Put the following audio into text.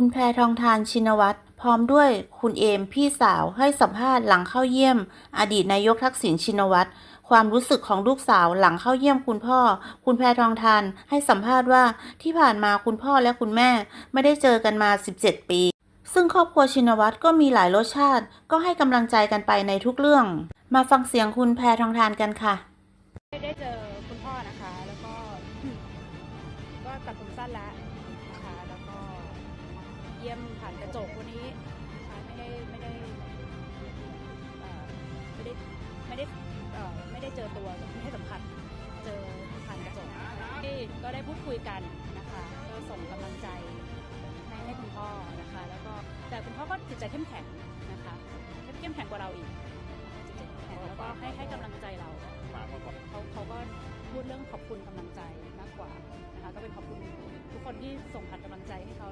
คุณแพรทองทานชินวัตรพร้อมด้วยคุณเอมพี่สาวให้สัมภาษณ์หลังเข้าเยี่ยม อดีตนายกทักษิณชินวัตรความรู้สึกของลูกสาวหลังเข้าเยี่ยมคุณพ่อ คุณแพทองทานให้สัมภาษณ์ว่าที่ผ่านมาคุณพ่อและคุณแม่ไม่ได้เจอกันมา 17 ปี ซึ่งครอบครัวชินวัตรก็มีหลายรสชาติ ก็ให้กำลังใจกันไปในทุกเรื่อง มาฟังเสียงคุณแพทองทานกันค่ะ ได้เจอคุณพ่อนะคะ แล้วก็ ก็ตัดผมสั้นแล้วนะ ยี่ยมผ่านกระจกวันนี้นะคะไม่ได้ไม่ได้ไม่ได้ไม่ได้เอ่อไม่ได้เจอตัวไม่ให้สัมผัสเจอผ่านกระจกที่ก็ได้พูดคุยกันนะคะก็ส่งกำลังใจให้ให้คุณพ่อนะคะ แล้วก็แต่คุณพ่อก็จิตใจเข้มแข็งนะคะเข้มแข็งกว่าเราอีกจิตใจเข้มแข็งแล้วก็ให้ให้กำลังใจเราเขาเขาก็พูดเรื่องขอบคุณกำลังใจมากกว่านะคะก็เป็นขอบคุณทุกคนที่ส่งผ่านกำลังใจให้เขา